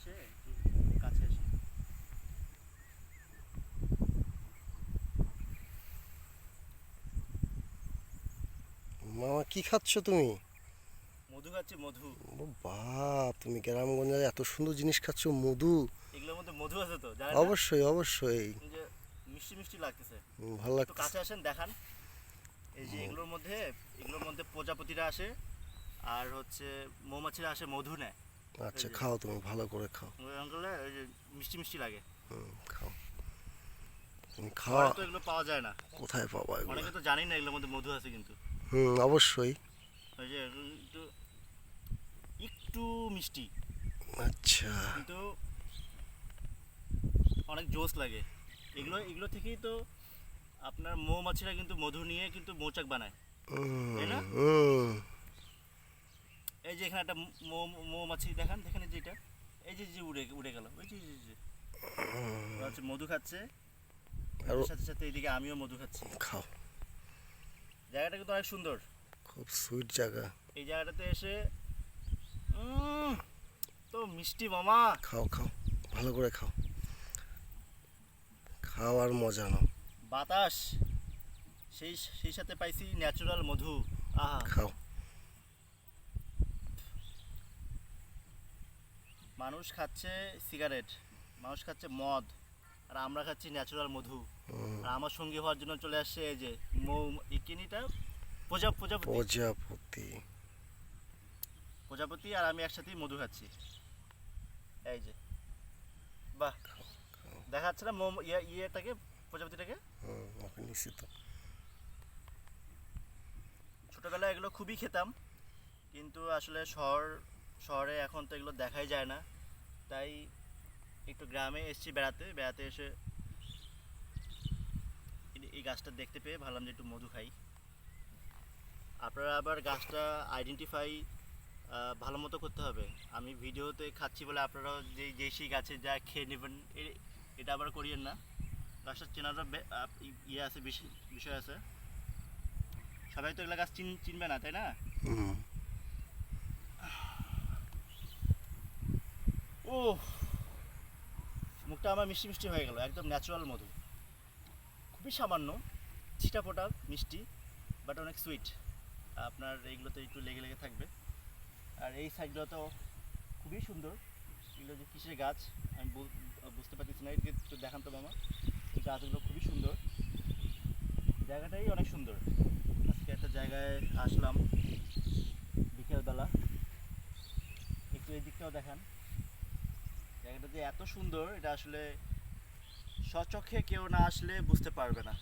আসে একটু কাছে আসি। মামা কি খাচ্ছ তুমি? মধু খাচ্ছি মধু। ও বাপ তুমি গ্রামগঞ্জে এত সুন্দর জিনিস খাচ্ছ মধু। এগুলোর মধ্যে মধু আছে তো অবশ্যই অবশ্যই। যে মিষ্টি মিষ্টি লাগতেছে। ভালো লাগছে কাছে আসেন দেখান। এই যে এগুলোর মধ্যে এগুলোর মধ্যে প্রজাপতিরা আসে আর হচ্ছে মৌমাছিরা আসে মধু নেয়। আচ্ছা খাও তুমি ভালো করে খাও। যে মিষ্টি মিষ্টি লাগে। হুম, খাও। তুমি খাওয়া তো এগুলো পাওয়া যায় না। কোথায় পাবা এগুলো? অনেকে তো জানি না এগুলোর মধ্যে মধু আছে কিন্তু। হুম অবশ্যই। ওই যে একটু একটু মিষ্টি। আচ্ছা। কিন্তু অনেক জোস লাগে। এগুলো এগুলো থেকেই তো আপনার মৌমাছিরা কিন্তু মধু নিয়ে কিন্তু মৌচাক বানায়। তাই না? এই যে এখানে একটা মৌমাছি দেখান এখানে যেটা এই যে যে উড়ে উড়ে গেল ওই যে যে, হচ্ছে মধু খাচ্ছে আর সাথে সাথে এইদিকে আমিও মধু খাচ্ছি। খাও। জায়গাটা কিন্তু অনেক সুন্দর। খুব সুইট জায়গা। এই জায়গাটাতে এসে তো মিষ্টি মামা। খাও খাও ভালো করে খাও। খাও আর মজা নাও। বাতাস সেই সেই সাথে পাইছি ন্যাচারাল মধু। আহা। খাও। মানুষ খাচ্ছে সিগারেট মানুষ খাচ্ছে মদ আর আমরা খাচ্ছি ন্যাচারাল মধু। আর আমার সঙ্গী হওয়ার জন্য চলে আসছে এই যে মৌ এই কিনিটা প্রজা প্রজাপতি। প্রজাপতি। প্রজাপতি আর আমি একসাথেই মধু খাচ্ছি। এই যে। বাহ। দেখাচ্ছে না মৌ ইয়ে ইয়েটাকে প্রজাপতিটাকে? নিশ্চিত। ছোটোবেলায় এগুলো খুবই খেতাম কিন্তু আসলে শহর শহরে এখন তো এগুলো দেখাই যায় না। তাই একটু গ্রামে এসেছি বেড়াতে। বেড়াতে এসে এই- গাছটা দেখতে পেয়ে ভাবলাম যে একটু মধু খাই। আপনারা আবার গাছটা আইডেন্টিফাই ভালো মতো করতে হবে। আমি ভিডিওতে খাচ্ছি বলে আপনারাও যে যে সেই গাছে যা খেয়ে নেবেন এটা আবার করিয়েন না। গাছটা ই- ইয়ে আছে বিষয় আছে। সবাই তো এগুলো গাছ চিন, চিনবে না, তাই না হুম, ও মুখটা আমার মিষ্টি মিষ্টি হয়ে গেল, একদম ন্যাচারাল মধু। খুবই সামান্য ছিটা ফোটা মিষ্টি বাট অনেক সুইট আপনার এইগুলোতে একটু লেগে লেগে থাকবে। আর এই সাইডগুলো তো খুবই সুন্দর। এগুলো যে কিসের গাছ, আমি বুঝতে পারতেছি না একটু দেখান তো মামা। এই গাছগুলো খুবই সুন্দর। জায়গাটাই অনেক সুন্দর। আজকে একটা জায়গায় আসলাম, বিকেলবেলা। একটু এই দিকটাও দেখান। জায়গাটা যে এত সুন্দর এটা আসলে স্বচক্ষে কেউ না আসলে বুঝতে পারবে না।